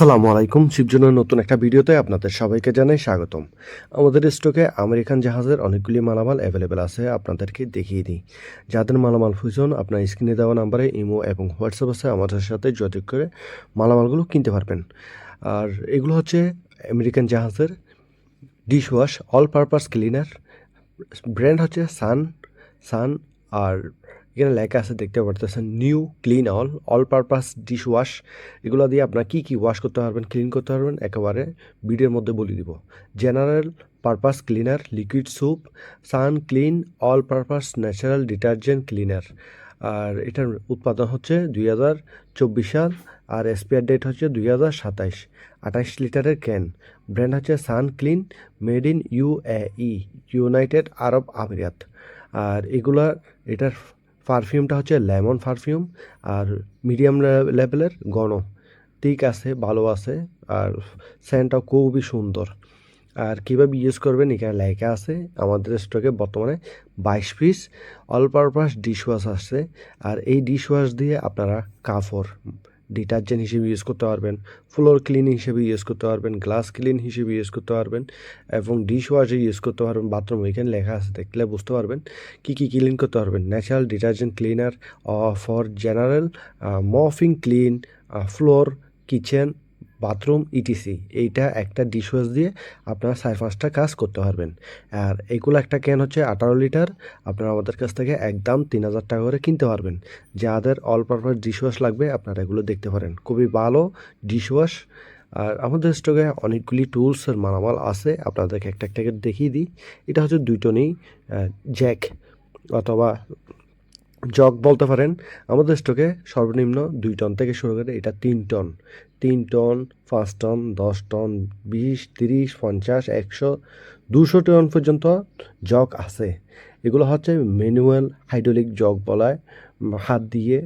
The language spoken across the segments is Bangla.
আসসালামু আলাইকুম। শিবজনের নতুন একটা ভিডিওতে আপনাদের সবাইকে জানাই স্বাগতম। আমাদের স্টকে আমেরিকান জাহাজের অনেকগুলি মালামাল অ্যাভেলেবেল আছে, আপনাদেরকে দেখিয়ে দিই। যাদের মালামাল প্রয়োজন আপনার স্ক্রিনে দেওয়া নাম্বারে ইমো এবং হোয়াটসঅ্যাপ আছে, আমাদের সাথে যোগাযোগ করে মালামালগুলো কিনতে পারবেন। আর এগুলো হচ্ছে আমেরিকান জাহাজের dish wash all purpose cleaner brand হচ্ছে সান সান আর এখানে লেখা আছে, দেখতে পারতেছেন new clean all all purpose dish wash এগুলো দিয়ে আপনার কী কী ওয়াশ করতে পারবেন ক্লিন করতে পারবেন, একেবারে ভিডিওর মধ্যে বলে দিব। General purpose cleaner liquid soap sun clean all purpose natural detergent cleaner আর এটার উৎপাদন হচ্ছে দুই হাজার চব্বিশ সাল, আর এক্সপায়ার ডেট হচ্ছে দুই হাজার সাতাইশ। আঠাইশ লিটারের ক্যান ব্র্যান্ড হচ্ছে sun clean made in UAE United আরব আমিরাত আর এগুলার এটার পারফিউমটা হচ্ছে লেমন পারফিউম আর মিডিয়াম লেভেলের গণ ঠিক আছে, ভালো আছে আর স্যান্ডটাও খুবই সুন্দর। আর কীভাবে ইউজ করবেন এখানে লেখা আছে, আমাদের স্টকে বর্তমানে বাইশ piece all purpose dish wash আসছে। আর এই ডিশ ওয়াশ দিয়ে আপনারা কাপড় ডিটারজেন্ট হিসেবে ইউজ করতে পারবেন ফ্লোর ক্লিন হিসেবে ইউজ করতে পারবেন গ্লাস ক্লিন হিসেবে ইউজ করতে পারবেন এবং ডিশ ওয়াশে ইউজ করতে পারবেন বাথরুম ওইখানে লেখা আছে, দেখলে বুঝতে পারবেন কী কী ক্লিন করতে পারবেন। Natural detergent cleaner for general mopping clean floor kitchen bathroom etc এইটা একটা ডিশওয়াশ দিয়ে আপনারা সাড়ে পাঁচটা কাজ করতে পারবেন। আর এইগুলো একটা ক্যান হচ্ছে আঠারো লিটার আপনারা আমাদের কাছ থেকে একদম তিন হাজার টাকা করে কিনতে পারবেন। যাদের অল পারপাস ডিশওয়াশ লাগবে, আপনারা এগুলো দেখতে পারেন। খুবই ভালো ডিশওয়াশ আর আমাদের স্টকে অনেকগুলি টুলসের মালামাল আছে, আপনাদেরকে একটা একটা দেখিয়ে দিই। এটা হচ্ছে দুইটনই জ্যাক অথবা জগ বলতে পারেন, আমাদের স্টকে সর্বনিম্ন দুই টন থেকে শুরু করে এটা তিন টন। তিন টন, পাঁচ টন, দশ টন, বিশ, তিরিশ, পঞ্চাশ, একশো, দুশো টন পর্যন্ত জগ আছে। এগুলো হচ্ছে ম্যানুয়াল হাইড্রোলিক জগ বলায় হাত দিয়ে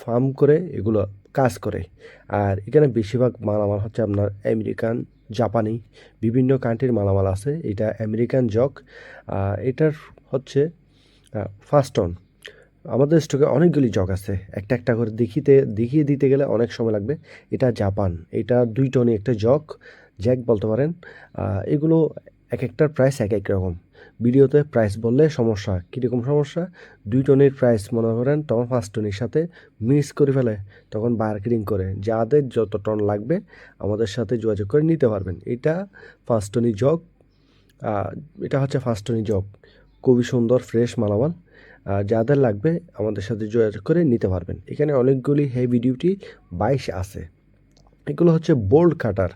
ফার্ম করে এগুলো কাজ করে। আর এখানে বেশিরভাগ মালামাল হচ্ছে আপনার আমেরিকান, জাপানি, বিভিন্ন কান্ট্রির মালামাল আছে, এটা আমেরিকান জগ। এটার হচ্ছে ফার্স্ট টন। আমাদের স্টকে অনেকগুলি জগ আছে। একটা একটা করে দেখিতে, দেখিয়ে দিতে গেলে অনেক সময় লাগবে। এটা জাপান। এটা দুই টনে একটা জগ। জ্যাক, বলতে পারেন। এগুলো এক একটার প্রাইস এক এক রকম। ভিডিওতে প্রাইস বললে সমস্যা। কীরকম সমস্যা? দুই টনের প্রাইস মনে করেন, তখন পাঁচ টনের সাথে মিস করে ফেলে। তখন বার্গেনিং করে। যাদের যত টন লাগবে, আমাদের সাথে যোগাযোগ করে নিতে পারবেন। এটা পাঁচ টনি জগ। এটা হচ্ছে ফার্স্ট টনি জগ। খুবই সুন্দর ফ্রেশ মালামাল। যাদের লাগবে আমাদের সাথে যোগাযোগ করে নিতে পারবেন। এখানে অনেকগুলি হেভি ডিউটি বাইশ আছে। এগুলো হচ্ছে বোল্ড কাটার।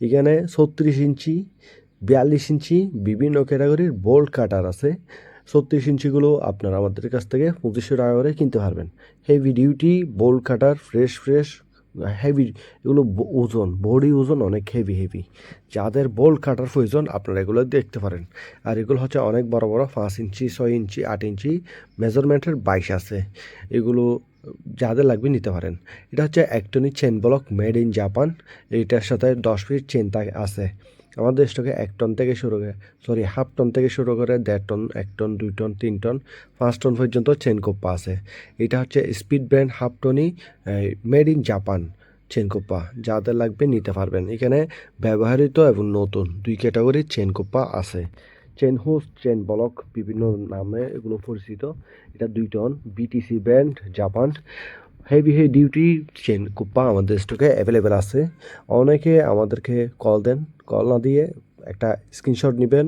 এখানে ছত্রিশ ইঞ্চি, বিয়াল্লিশ ইঞ্চি বিভিন্ন ক্যাটাগরির বোল্ড কাটার আছে। ছত্রিশ ইঞ্চিগুলো আপনারা আমাদের কাছ থেকে পঁচিশশো টাকা করে কিনতে পারবেন। Heavy duty bolt cutter, fresh fresh heavy এগুলো ওজন বডি ওজন অনেক হেভি হেভি যাদের বল কাটার প্রয়োজন, আপনারা এগুলো দেখতে পারেন। আর এগুলো হচ্ছে অনেক বড় বড়, পাঁচ ইঞ্চি, ছয় ইঞ্চি, আট ইঞ্চি মেজারমেন্টের বাইশ আছে। এগুলো যাদের লাগবে নিতে পারেন। এটা হচ্ছে একটনি chain block made in Japan এটার সাথে দশ ফিট চেন আছে। আমাদের স্টকে এক টন থেকে শুরু করে সরি হাফ টন থেকে শুরু করে দেড় টন, এক টন, দুই টন, তিন টন, পাঁচ টন পর্যন্ত চেন কোপ্পা আছে। এটা হচ্ছে স্পিড ব্র্যান্ড হাফ টনই মেড ইন জাপান চেন কোপ্পা যাদের লাগবে নিতে পারবেন। এখানে ব্যবহৃত এবং নতুন দুই ক্যাটাগরির চেন কোপ্পা আছে। চেন হুস চেন ব্লক বিভিন্ন নামে এগুলো পরিচিত। এটা দুই ton BTC brand Japan heavy heavy duty chain কুপ্পা আমাদের স্টকে অ্যাভেলেবেল আছে। অনেকে আমাদেরকে কল দেন কল না দিয়ে একটা স্ক্রিনশট নেবেন।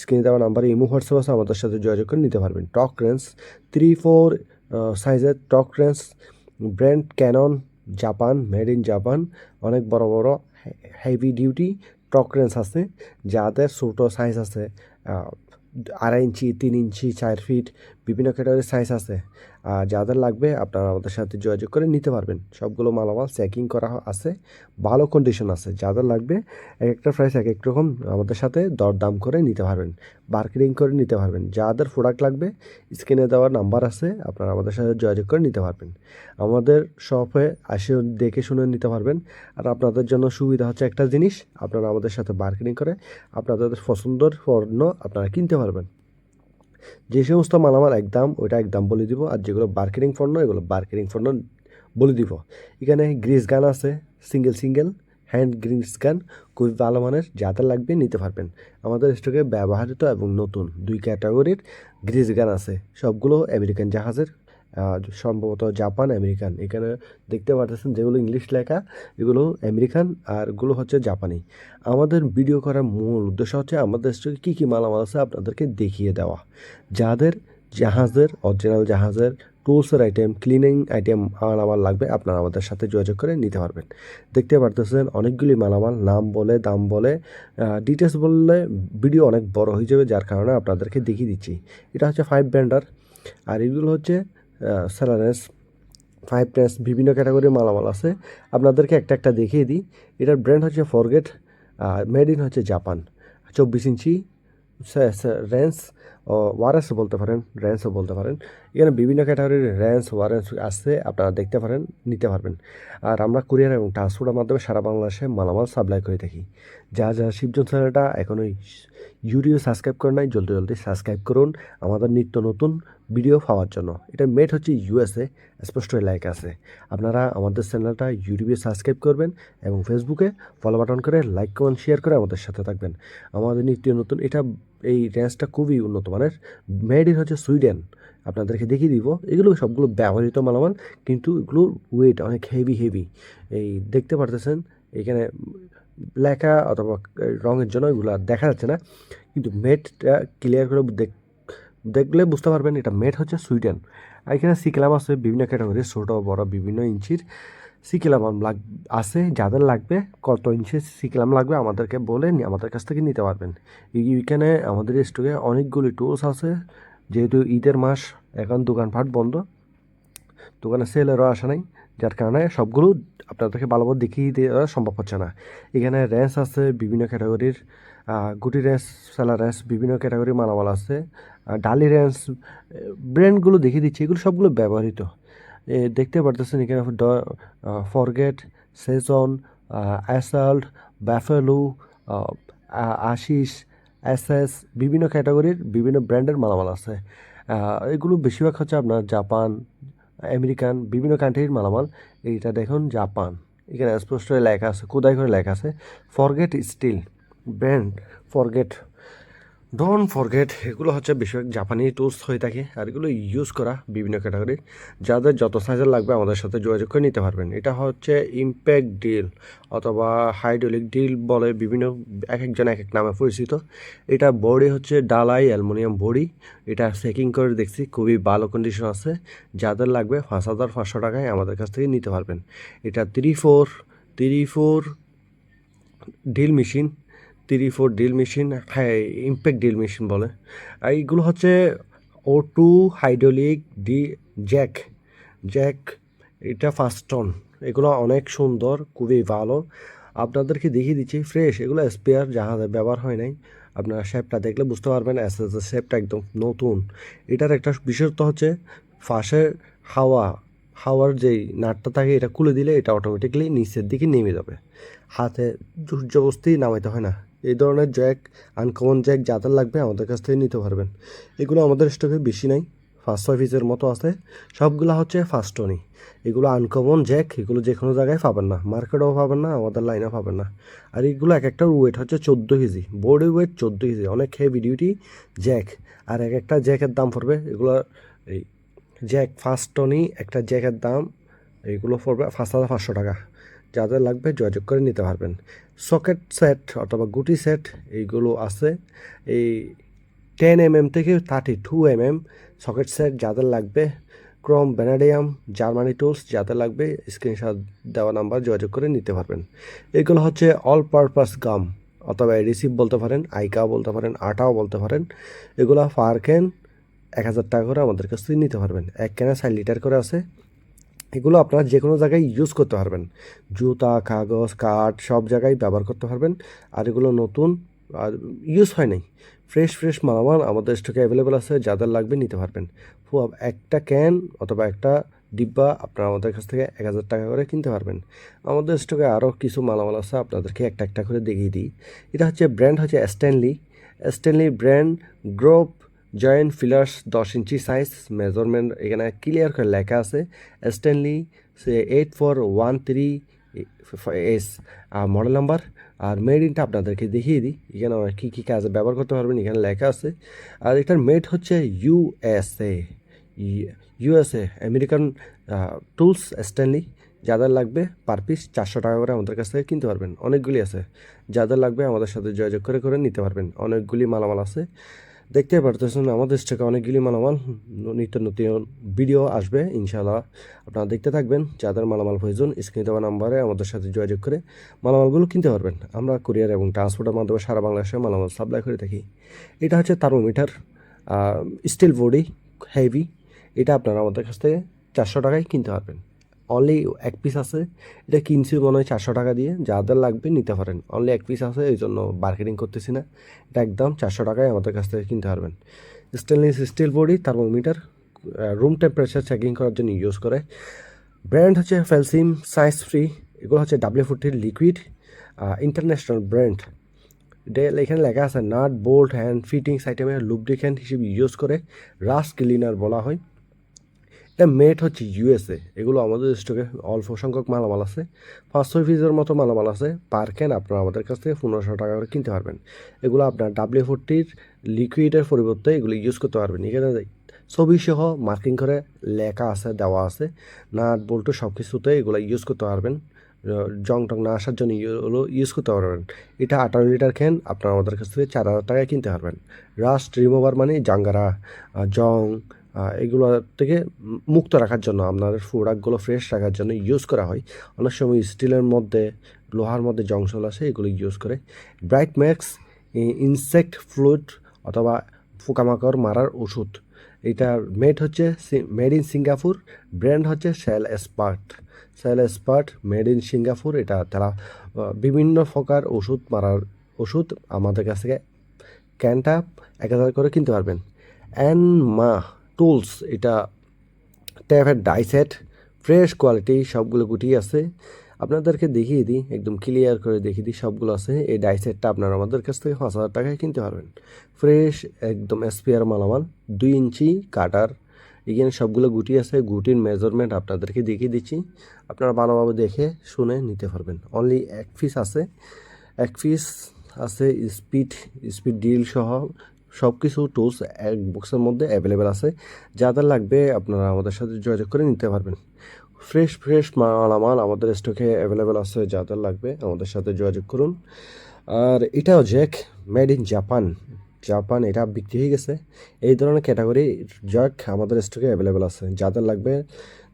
স্ক্রিনে দেওয়া নাম্বারে ইমো, হোয়াটসঅ্যাপ আছে, আমাদের সাথে যোগাযোগ করে নিতে পারবেন। টক রেঞ্জ থ্রি ফোর সাইজের torque range brand Canon Japan made in Japan অনেক বড় বড় হেভি ডিউটি টক রেঞ্জ আছে, যাদের ছোটো সাইজ আছে আড়াই ইঞ্চি, তিন ইঞ্চি, চার ফিট বিভিন্ন ক্যাটাগরির সাইজ আছে। আর যাদের লাগবে আপনারা আমাদের সাথে যোগাযোগ করে নিতে পারবেন। সবগুলো মালামাল চেকিং করা আছে, ভালো কন্ডিশন আছে। যাদের লাগবে, এক একটা প্রাইস এক এক রকম আমাদের সাথে দরদাম করে নিতে পারবেন বার্গেনিং করে নিতে পারবেন। যাদের প্রোডাক্ট লাগবে স্ক্রিনে দেওয়ার নাম্বার আছে, আপনারা আমাদের সাথে যোগাযোগ করে নিতে পারবেন। আমাদের শপে আসে দেখে শুনে নিতে পারবেন। আর আপনাদের জন্য সুবিধা হচ্ছে একটা জিনিস, আপনারা আমাদের সাথে বার্গেনিং করে আপনাদের পছন্দের পণ্য আপনারা কিনতে পারবেন। যে সমস্ত মালামাল একদম, ওইটা এক দাম বলে দিব, আর যেগুলো বার্কেটিং পণ্য এগুলো বার্কেটিং পণ্য বলে দিব। এখানে গ্রিস গান আছে সিঙ্গেল সিঙ্গেল হ্যান্ড গ্রিস গান খুবই ভালো মানের যাদের লাগবে নিতে পারবেন। আমাদের স্টকে ব্যবহৃত এবং নতুন দুই ক্যাটাগরির গ্রিস গান আছে। সবগুলো আমেরিকান জাহাজের সম্ভবত জাপান, আমেরিকান। এখানে দেখতে পারতেছেন যেগুলো ইংলিশ লেখা, এগুলো আমেরিকান আর এগুলো হচ্ছে জাপানি। আমাদের ভিডিও করার মূল উদ্দেশ্য হচ্ছে আমাদের স্টকে কী কী মালামাল আছে আপনাদেরকে দেখিয়ে দেওয়া। যাদের জাহাজের অরিজিনাল জাহাজের টুলসের আইটেম ক্লিনিং আইটেম মালামাল লাগবে, আপনারা আমাদের সাথে যোগাযোগ করে নিতে পারবেন। দেখতে পারতেছেন অনেকগুলি মালামাল, নাম বলে, দাম বলে ডিটেলস বললে ভিডিও অনেক বড় হয়ে যাবে, যার কারণে আপনাদেরকে দেখিয়ে দিচ্ছি। এটা হচ্ছে ফাইভ ব্র্যান্ডার আর এগুলো হচ্ছে স্যালারেস ফাইভ টেস বিভিন্ন ক্যাটাগরির মালামাল আছে। আপনাদেরকে একটা একটা দেখিয়ে দিই। এটার ব্র্যান্ড হচ্ছে ফরগেট মেড ইন হচ্ছে জাপান চব্বিশ ইঞ্চি ও ওয়ারেন্স বলতে পারেন র্যান্সও বলতে পারেন। এখানে বিভিন্ন ক্যাটাগরির র্যান্স ওয়ারেন্স আছে, আপনারা দেখতে পারেন, নিতে পারবেন। আর আমরা কুরিয়ার এবং ট্রান্সপোর্টের মাধ্যমে সারা বাংলাদেশে মালামাল সাপ্লাই করে থাকি। যা যা শিবজন চ্যানেলটা এখনই ইউটিউব সাবস্ক্রাইব করে নাই, জলদি জলদি সাবস্ক্রাইব করুন আমাদের নিত্য নতুন ভিডিও পাওয়ার জন্য। এটা মেড হচ্ছে ইউএসএ, স্পষ্ট লেখা আছে। আপনারা আমাদের চ্যানেলটা ইউটিউবে সাবস্ক্রাইব করবেন এবং ফেসবুকে ফলো বাটন করে লাইক কমেন্ট শেয়ার করে আমাদের সাথে থাকবেন। আমাদের নিত্য নতুন, এটা এই রেঞ্জটা খুবই উন্নত মানের। মেড ইন হচ্ছে সুইডেন। আপনাদেরকে দেখিয়ে দিব, এগুলো সবগুলো ব্যবহৃত মালামাল, কিন্তু এগুলোর ওয়েট অনেক হেভি হেভি এই দেখতে পারতেছেন, এখানে লেখা অথবা রঙের জন্য এগুলো দেখা যাচ্ছে না, কিন্তু মেটটা ক্লিয়ার করে দেখ- দেখলে বুঝতে পারবেন, এটা মেট হচ্ছে সুইডেন। এখানে সিকেলাম আছে, বিভিন্ন ক্যাটাগরি ছোট, বড়, বিভিন্ন ইঞ্চির। সিকেলাম লাগ, আছে, যাদের লাগবে, কত ইঞ্চি সিকেলাম লাগবে আমাদেরকে বলে আমাদের কাছ থেকে নিতে পারবেন। এইখানে আমাদের স্টকে অনেকগুলি টুলস আছে, যেহেতু ঈদের মাস, এখন দোকানপাট বন্ধ। দোকানে সেলেরও আসা নাই, যার কারণে সবগুলো আপনাদেরকে ভালোভাবে দেখিয়ে দেওয়া সম্ভব হচ্ছে না। এখানে র্যান্স আছে বিভিন্ন ক্যাটাগরির গুটি র্যান্স সেলার র্যান্স বিভিন্ন ক্যাটাগরির মালামাল আছে ডালি র্যান্স ব্র্যান্ডগুলো দেখিয়ে দিচ্ছি, এগুলো সবগুলো ব্যবহৃত। দেখতে পারতেছেন এখানে ফরগেট সেজন অ্যাসাল্ট ব্যাফেলু আশিস এসএস বিভিন্ন ক্যাটাগরির বিভিন্ন ব্র্যান্ডের মালামাল আছে। এগুলো বেশিরভাগ হচ্ছে আপনার জাপান, আমেরিকান, বিভিন্ন কান্ট্রির মালামাল। এইটা দেখুন, জাপান। এখানে স্পষ্ট লেখা আছে কোদাই করে লেখা আছে forget steel brand forget don't forget এগুলো হচ্ছে বেশিরভাগ জাপানি টুলস হয়ে থাকে, আর এগুলো ইউজ করা বিভিন্ন ক্যাটাগরির যাদের যত সাইজের লাগবে আমাদের সাথে যোগাযোগ করে নিতে পারবেন। এটা হচ্ছে ইম্প্যাক্ট ডিল অথবা হাইড্রোলিক ডিল বলে বিভিন্ন এক একজন এক এক নামে পরিচিত। এটা বডি হচ্ছে ডালাই, অ্যালুমিনিয়াম বডি। এটা চেকিং করে দেখছি, খুবই ভালো কন্ডিশন আছে। যাদের লাগবে পাঁচ হাজার পাঁচশো টাকায় আমাদের কাছ থেকে নিতে পারবেন। এটা three four three four drill machine three four drill machine হ্যাঁ ইম্প্যাক্ট ডিল মেশিন বলে। এইগুলো হচ্ছে ও two hydraulic D, jack. Jack, এটা ফার্স্ট টন এগুলো অনেক সুন্দর, খুবই ভালো। আপনাদেরকে দেখিয়ে দিচ্ছি, ফ্রেশ। এগুলো স্পেয়ার জাহাজে ব্যবহার হয় নাই। আপনারা শেপটা দেখলে বুঝতে পারবেন এস এস শেপটা একদম নতুন। এটার একটা বিশেষত্ব হচ্ছে ফাঁসের হাওয়া, হাওয়ার যেই নাটটা থাকে, এটা খুলে দিলে এটা অটোমেটিক্যালি নিচের দিকে নেমে যাবে। হাতে জবস্তি নামাইতে হয় না। এই ধরনের জ্যাক আনকমন জ্যাক যাদের লাগবে আমাদের কাছ থেকে নিতে পারবেন। এগুলো আমাদের স্টকে বেশি নাই ফার্স্ট ছয় মতো আছে। সবগুলো হচ্ছে ফার্স্ট টনি এগুলো আনকমন জ্যাক এগুলো যে কোনো জায়গায় পাবেন না। মার্কেটেও পাবেন না, আমাদের লাইনেও পাবেন না। আর এগুলো এক একটার ওয়েট হচ্ছে চোদ্দ কেজি। বোর্ডের ওয়েট চোদ্দ কেজি। অনেক হেভি ডিউটি জ্যাক আর এক একটা জ্যাকের দাম পড়বে, এগুলো এই জ্যাক ফার্স্ট টনি একটা জ্যাকের দাম, এগুলো পড়বে পাঁচ হাজার পাঁচশো টাকা। যাদের লাগবে যোগাযোগ করে নিতে পারবেন। সকেট সেট অথবা গুটি সেট এইগুলো আছে। এই টেন এম এম থেকে thirty two M M socket সেট যাদের লাগবে, ক্রম ব্যানাডিয়াম জার্মানি টুলস যাদের লাগবে স্ক্রিনশট দেওয়া নাম্বার যোগাযোগ করে নিতে পারবেন। এগুলো হচ্ছে অল পারপাস গাম অথবা রিসিভ বলতে পারেন আইকা বলতে পারেন, আটাও বলতে পারেন। এগুলো ফার ক্যান এক হাজার টাকা করে আমাদের কাছ থেকে নিতে পারবেন। এক ক্যানে ষাট লিটার করে আছে। এগুলো আপনারা যে কোনো জায়গায় ইউজ করতে পারবেন। জুতা, কাগজ, কাঠ সব জায়গায় ব্যবহার করতে পারবেন। আর এগুলো নতুন আর ইউজ হয় নাই। ফ্রেশ ফ্রেশ মালামাল আমাদের স্টকে অ্যাভেলেবেল আছে, যাদের লাগবে নিতে পারবেন। একটা ক্যান অথবা একটা ডিব্বা আপনারা আমাদের কাছ থেকে এক হাজার টাকা করে কিনতে পারবেন। আমাদের স্টকে আরও কিছু মালামাল আছে, আপনাদেরকে একটা একটা করে দেখিয়ে দিই। এটা হচ্ছে ব্র্যান্ড হচ্ছে Stanley Stanley brand groove joint pliers দশ ইঞ্চি সাইজ মেজারমেন্ট এখানে ক্লিয়ার করে লেখা আছে। স্ট্যানলি সে eight four one three S R model number আর মেড ইনটা আপনাদেরকে দেখিয়ে দিই। এখানে কী কী কাজে ব্যবহার করতে পারবেন এখানে লেখা আছে। আর এটার মেড হচ্ছে USA USA American tools Stanley যাদের লাগবে পার পিস চারশো টাকা করে আমাদের কাছ থেকে কিনতে পারবেন। অনেকগুলি আছে। যাদের লাগবে আমাদের সাথে যোগাযোগ করে করে নিতে পারবেন। অনেকগুলি মালামাল আছে। দেখতে পারতেছেন আমাদের স্টকে অনেকগুলি মালামাল নিত্য নতুন ভিডিও আসবে, ইনশাআল্লাহ। আপনারা দেখতে থাকবেন যাদের মালামাল প্রয়োজন, স্ক্রিনে দেওয়া নাম্বারে আমাদের সাথে যোগাযোগ করে মালামালগুলো কিনতে পারবেন। আমরা কুরিয়ার এবং ট্রান্সপোর্টের মাধ্যমে সারা বাংলাদেশে মালামাল সাপ্লাই করে থাকি। এটা হচ্ছে থার্মোমিটার স্টিল বডি হেভি এটা আপনারা আমাদের কাছ থেকে চারশো টাকায় কিনতে পারবেন। অনলি এক পিস আছে। এটা কিনছি মনে হয় চারশো টাকা দিয়ে। যাদের লাগবে নিতে পারেন। অনলি এক পিস আছে, এই জন্য মার্কেটিং করতেছি না। এটা একদম চারশো টাকায় আমাদের কাছ থেকে কিনতে পারবেন। Stainless steel body thermometer room temperature checking করার জন্য ইউজ করে। ব্র্যান্ড হচ্ছে ফেলসিম সাইজ ফ্রি এগুলো হচ্ছে ডাব্লিউ ফোরটির লিকুইড ইন্টারন্যাশনাল ব্র্যান্ড ডেল এখানে লেখা আছে নাট বোল্ট হ্যান্ড ফিটিংস আইটেমের লুব্রিক্যান্ট হিসেবে ইউজ করে। রাস্ট ক্লিনার বলা হয়। এটা মেড হচ্ছে ইউএসএ এগুলো আমাদের স্টকে অল্প সংখ্যক মালামাল আছে। পাঁচ ছয় পিসের মতো মালামাল আছে। পার ক্যান আপনারা আমাদের কাছ থেকে পনেরোশো টাকা করে কিনতে পারবেন। এগুলো আপনার ডাব্লিউ ফোরটির লিকুইডের পরিবর্তে এগুলো ইউজ করতে পারবেন। এখানে ছবি সহ মার্কিং করে লেখা আছে, দেওয়া আছে। নাট বল্টু সব কিছুতে এগুলো ইউজ করতে পারবেন। জং টং না আসার জন্য এগুলো ইউজ করতে পারবেন। এটা আঠারো লিটার ক্যান আপনারা আমাদের কাছ থেকে চার হাজার টাকায় কিনতে পারবেন। রাস্ট রিমুভার মানে জাঙ্গারা জং এগুলো থেকে মুক্ত রাখার জন্য, আপনার প্রোডাক্টগুলো ফ্রেশ রাখার জন্য ইউজ করা হয়। অনেক সময় স্টিলের মধ্যে, লোহার মধ্যে জংশল আসে এগুলো ইউজ করে। ব্রাইট ম্যাক্স ইনসেক্ট ফ্লুইড অথবা পোকামাকড় মারার ওষুধ। এটা মেড হচ্ছে মেড ইন সিঙ্গাপুর ব্র্যান্ড হচ্ছে cell expert cell expert made in Singapore এটা তারা বিভিন্ন প্রকার ওষুধ মারার ওষুধ আমাদের কাছ থেকে ক্যানটা এক হাজার করে কিনতে পারবেন। অ্যান্ড মা টুলস এটা ট্যাপের ডাইসেট ফ্রেশ কোয়ালিটি সবগুলো গুটি আছে। আপনাদেরকে দেখিয়ে দিই, একদম ক্লিয়ার করে দেখিয়ে দিই, সবগুলো আছে। এই ডাইসেটটা আপনারা আমাদের কাছ থেকে পাঁচ হাজার টাকায় কিনতে পারবেন। ফ্রেশ একদম স্পেয়ার মালামাল, দুই ইঞ্চি কাটার। এখানে সবগুলো গুটি আছে, গুটির মেজারমেন্ট আপনাদেরকে দেখিয়ে দিচ্ছি। আপনারা ভালোভাবে দেখে শুনে নিতে পারবেন। অনলি এক পিস আছে। এক পিস আছে স্পিড স্পিড ডিল সহ সব কিছু টুলস এক বক্সের মধ্যে অ্যাভেলেবেল আছে। যাদের লাগবে আপনারা আমাদের সাথে যোগাযোগ করে নিতে পারবেন। ফ্রেশ ফ্রেশ মালামাল আমাদের স্টকে অ্যাভেলেবেল আছে যাদের লাগবে আমাদের সাথে যোগাযোগ করুন। আর এটাও jack made in Japan Japan এটা বিক্রি হয়ে গেছে। এই ধরনের ক্যাটাগরি জ্যাক আমাদের স্টকে অ্যাভেলেবেল আছে। যাদের লাগবে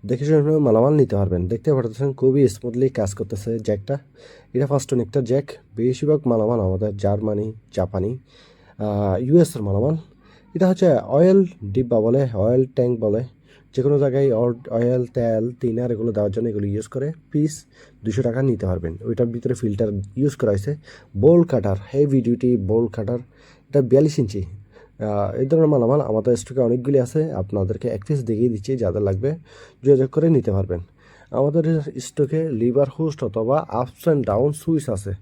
দেখে শুনে মালামাল নিতে পারবেন। দেখতে পাচ্ছেন খুবই স্মুথলি কাজ করতেছে জ্যাকটা। এটা ফার্স্ট একটা জ্যাক। বেশিরভাগ মালামাল আমাদের জার্মানি, জাপানি ইউএসের মালামাল। এটা হচ্ছে অয়েল ডিব্বা বলে অয়েল ট্যাঙ্ক বলে। যে কোনো জায়গায় অয়েল তেল টিনার এগুলো দেওয়ার জন্য এগুলো ইউজ করে। পিস দুশো টাকা নিতে পারবেন। ওইটার ভিতরে ফিল্টার ইউজ করা হয়েছে। বোল কাটার হেভি ডিউটি বোল কাটার এটা বিয়াল্লিশ ইঞ্চি। এই ধরনের মালামাল আমাদের স্টকে অনেকগুলি আছে। আপনাদেরকে এক পিস দেখিয়ে দিচ্ছি, যাদের লাগবে যোগাযোগ করে নিতে পারবেন। আমাদের স্টকে লিভার হোস্ট অথবা আপস অ্যান্ড ডাউন সুইচ আছে।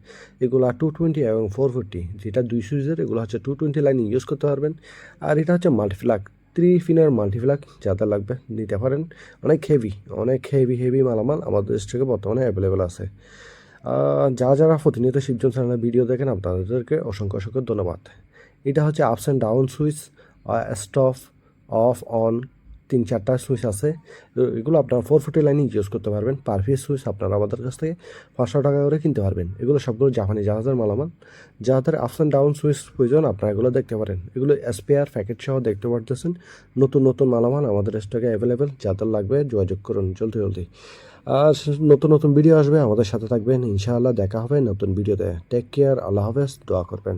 এগুলো টু টোয়েন্টি এবং ফোর ফিফটি যেটা দুই সুইচের এগুলো হচ্ছে টু টোয়েন্টি লাইন ইউজ করতে পারবেন। আর এটা হচ্ছে মাল্টিফ্লাক থ্রি ফিনার মাল্টিফ্লাক যাদের লাগবে নিতে পারেন। অনেক হেভি অনেক হেভি হেভি মালামাল আমাদের স্টকে বর্তমানে অ্যাভেলেবেল আছে। যা যারা প্রতিনিয়ত শিবজন চ্যানেলের ভিডিও দেখেন আপনাদেরকে অসংখ্য অসংখ্য ধন্যবাদ। এটা হচ্ছে ups and down switch stop off on তিন চারটা সুইচ আছে। এগুলো আপনার ফোর ফুটি লাইনে ইউজ করতে পারবেন। পার সুইচ আপনারা আমাদের কাছ থেকে পাঁচশো টাকা করে কিনতে পারবেন। এগুলো সবগুলো জাপানি জাহাজের মালামাল। যাদের আপস অ্যান্ড ডাউন সুইচ প্রয়োজন, আপনারা এগুলো দেখতে পারেন। এগুলো স্পেয়ার প্যাকেট সহ দেখতে পারতেছেন। নতুন নতুন মালামাল আমাদের স্টকে অ্যাভেলেবেল যাদের লাগবে যোগাযোগ করুন জলদি জলদি। আর নতুন নতুন ভিডিও আসবে। আমাদের সাথে থাকবেন। ইনশাআল্লাহ দেখা হবে নতুন ভিডিওতে টেক কেয়ার আল্লাহ হাফেজ। দোয়া করবেন।